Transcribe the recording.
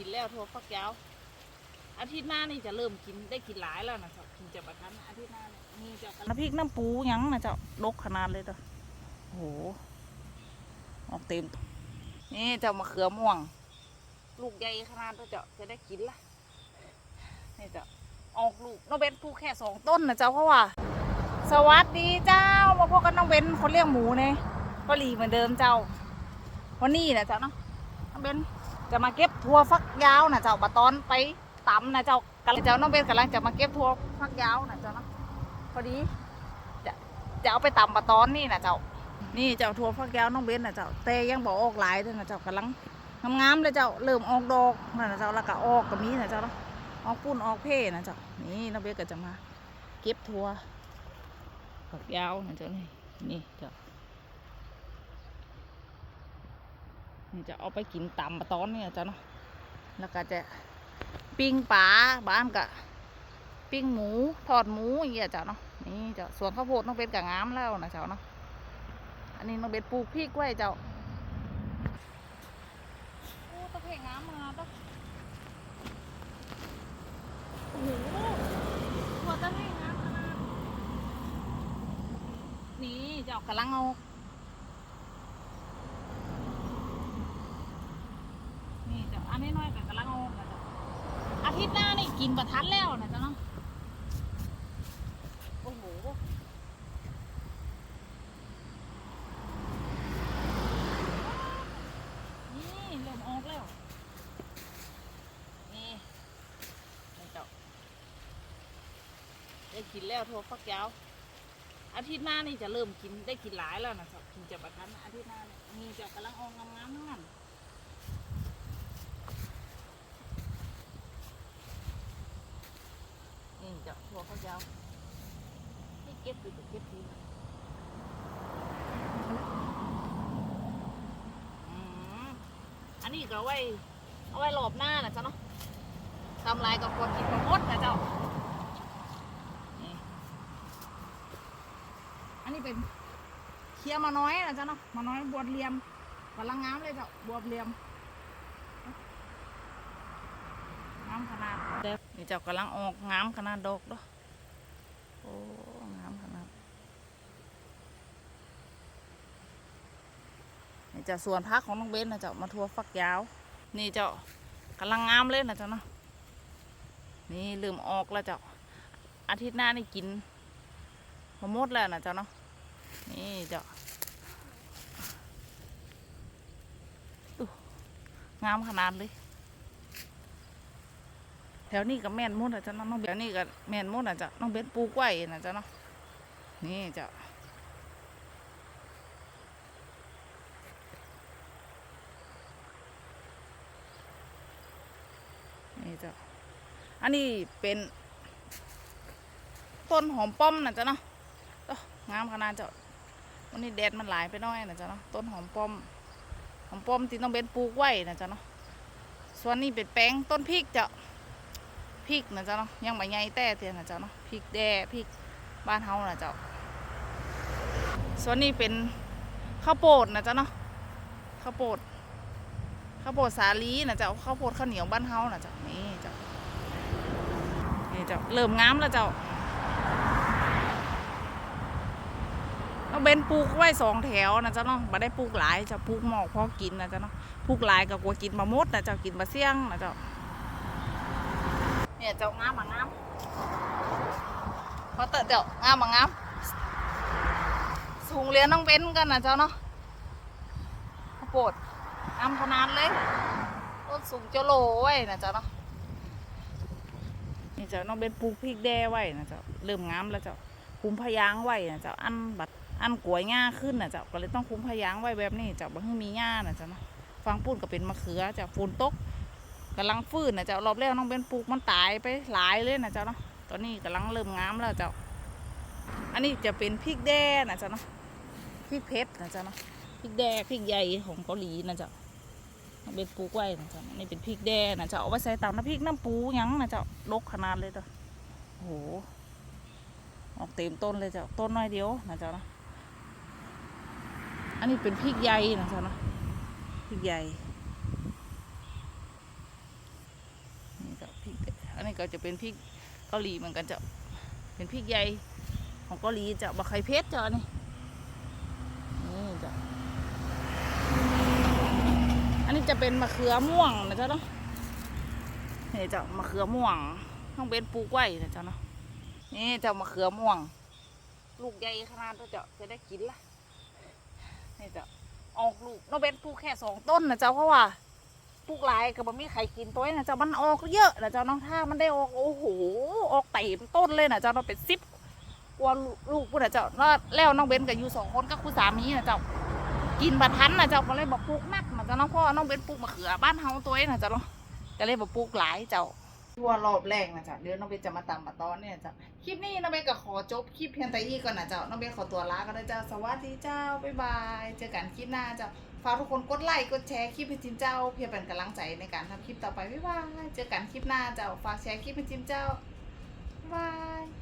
กินแล้วทั่วฟักยาวอาทิตย์หน้านี่จะเริ่มกินได้กินหลายแล้วนะเจ้ากินจะประทันอาทิตย์หน้าเนี่ยมีเจ้าน้ำพริกน้ำปูหยังนะเจ้าลกขนาดเลยเด้อโอ้โหออกเต็ม นี่เจ้ามะเขือม่วง ลูกใหญ่ขนาดเด้อเจ้าจะได้กินละนี่เจ้าออกลูกน้องเบนปลูกแค่สองต้นนะเจ้าเพราะว่า สวัสดีเจ้ามาพบกันน้องเบนคนเลี้ยงหมูเนี่ยก็หลีเหมือนเดิมเจ้า วันนี้นะเจ้าเนาะน้องเบน จะมาเก็บทั่วฟักยาวนะเจ้าบะตอนไปตำนะเจ้ากำลังเจ้าน้องเบนกำลังจะมาเก็บทั่วฟักยาวนะเจ้าเนาะพอดีจะจะเอาไปตำบะตอนนี่นะเจ้า นี่เจ้าทั่วฟักยาวน้องเบนนะเจ้าแต่ยังบอกออกหลายเลยนะเจ้ากำลังงามๆเลยเจ้าเริ่มออกดอกนะเจ้าแล้วก็ออกกับมีนะเจ้าเนาะออกปุ้นออกเพ่นะเจ้านี่น้องเบนก็จะมา เก็บทั่วฝักยาวนะเจ้านี่นี่เจ้านี่ จะเอาไปกินตำปลาตอนเนี่ยเจ้าเนาะแล้วก็จะปิ้งปลาบ้านก็ปิ้งหมูทอดหมูอย่างเงี้ยเจ้าเนาะนี่เจ้าสวนข้าวโพดน้องเป็นกับงามแล้วนะเจ้าเนาะอันนี้น้องเป็นปลูกพริกไว้เจ้าโอ้ตะเพงามมาตะโอ้โหหัวตะเพงามขนาดนี่เจ้ากำลังเอา น้อันกับกำลังเอานะจ้าอาทิตย์หน้านี่กินประทัดแล้วนะจ้าเนาะโอ้โหนี่เริ่มออกแล้วนี่นี่จ้าได้กินแล้วทั่วฟักยาวอาทิตย์หน้านี่จะเริ่มกินได้กินหลายแล้วนะครับกินจะประทันอาทิตย์หน้านี่จะกำลังออกงามๆนั้น นี่จะหัวเขายาวให้เก็บดูเก็บดีอืมอันนี้ก็เอาไว้ เอาไว้รอบหน้านะจ๊ะเนาะทำลายกับคนกินมาหมดนะเจ้าอันนี้เป็นเคี้ยวมาน้อยนะจ๊ะเนาะมาน้อยบวบเหลี่ยมกำลังงามเลยเจ้าบวบเหลี่ยม งามขนาดนี่เจ้ากำลังออกงามขนาดดอกเด้อโอ้งามขนาดนี่เจ้าส่วนพักของน้องเบนนะเจ้ามาทัวฟักยาว นี่เจ้ากำลังงามเลยนะเจ้าเนาะนี่ลืมออกแล้วเจ้าอาทิตย์หน้านี่กินมาหมดแล้วนะเจ้าเนาะนี่เจ้างามขนาดเลย แถวนี้ก็แม่นหมดนะจ้าเนาะน้องเบนแถวนี้ก็แม่นหมดนะจ้าน้องเบนปูกไว้นะจ้าเนาะนี่เจ้านี่เจ้าอันนี้เป็น ต้นหอมป้อมนะจ๊ะเนาะงามขนาดเจ้าวันนี้แดดมันหลายไปน้อยนะจ๊ะเนาะต้นหอมป้อมหอมป้อมที่ต้องเป็นปลูกไว้นะจ๊ะเนาะส่วนนี้เป็นแป้งต้นพริกเจ้า พริกนะจ๊ะเนาะยังไม่ใหญ่แต่เทียนนะจ๊ะเนาะพริกแด่พริกบ้านเฮานะเจ้าส่วนนี้เป็นข้าวโพดนะจ๊ะเนาะข้าวโพดข้าวโพดสาลีนะเจ้าข้าวโพดข้าวเหนียวบ้านเฮานะเจ้านี่เจ้านี่เจ้าเริ่มงามแล้วเจ้าเราเบนปลูกไว้สองแถวนะจ๊ะเนาะมาได้ปลูกหลายจะปลูกหมอกพอกินนะจ๊ะเนาะปลูกหลายก็กลัวกินมามดนะเจ้ากินมาเสี่ยงนะเจ้า เนี่ยเจ้างามมางามพอเตอะเจ้างามมางามสูงเรียนน้องเบนกันนะเจ้าเนาะข้าวดงามขนาดเลยต้นสูงเจ้าโลไว้นะเจ้าเนาะนี่เจ้าน้องเบนปลูกพริกแด้ไว้นะเจ้าเริ่มงามแล้วเจ้าคุ้มพยางไว้นะเจ้าอันบัดอันกล้วยง่าขึ้นนะเจ้าก็เลยต้องคุ้มพยางไว้แบบนี้เจ้าบ่ให้มีง่านะเจ้าเนาะฟังปุ้นก็เป็นมะเขือเจ้าฝนตก กำลังฟื้นนะเจ้ารอบแรกน้องเป็นปลูกมันตายไปหลายเลยนะเจ้าเนาะตอนนี้กำลังเริ่มงามแล้วเจ้า อันนี้จะเป็นพริกแด้นะเจ้าเนาะพริกเพชรนะเจ้าเนาะพริกแด้พริกใหญ่ของเกาหลีนะเจ้าน้องเป็นปลูกไว้นะเจ้านี่เป็นพริกแด้นะเจ้าเอาไว้ใส่ตำน้ำพริกน้ำปูยังนะเจ้าลกขนาดเลยเจ้าโอ้โหออกเต็มต้นเลยเจ้าต้นน้อยเดียวนะเจ้านะอันนี้เป็นพริกใหญ่นะเจ้านะพริกใหญ่ จ้ะพริก อันนี้ก็จะเป็นพริกเกาหลีเหมือนกันจ้ะเป็นพริกใหญ่ของเกาหลีจ้ะบะไข่เพชรจ้ะนี่นี่จ้ะอันนี้จะเป็นมะเขือม่วงนะจ๊ะเนาะนี่จ้ะมะเขือม่วงต้องเป็นปลูกไว้นะจ๊ะเนาะนี่จ้ะมะเขือม่วง ลูกใหญ่ขนาดเจ้ะจะได้กินละนี่จ้ะออกลูกน้องเบนปลูกแค่สองต้นนะจ๊ะเพราะว่า ปลูกหลายก็บ่มีใครกินตัวนี้นะเจ้ามันออกเยอะนะเจ้าน้องถ้ามันได้ออกโอ้โหออกเต็มต้นเลยนะเจ้าเราเป็นซิบกว่าลูกพูดนะเจ้าแล้วน้องเบนกับอยู่สองคนก็คุณสามีนะเจ้ากินบะทันนะเจ้าก็เลยบอกปลูกนักนะเจ้าน้องพ่อน้องเบนปลูกมะเขือบ้านเฮาตัวนี้นะเจ้าเนาะก็เลยบอกปลูกหลายเจ้า ทั่วรอบแรกนะจ๊ะเดี๋ยวน้องเบนจะมาตามมาตอนเนี่ยจ้ะคลิปนี้น้องเบนก็ขอจบคลิปเพียงแต่อีก่อนนะเจ้าน้องเบนขอตัวลาก็ได้เจ้าสวัสดีเจ้าบ๊ายบายเจอกันคลิปหน้าเจ้าฝากทุกคนกดไลค์กดแชร์คลิปให้จิมเจ้า เพื่อเป็นกำลังใจในการทำคลิปต่อไปบ๊ายบายเจอกันคลิปหน้าเจ้าฝากแชร์คลิปให้จิมเจ้าบาย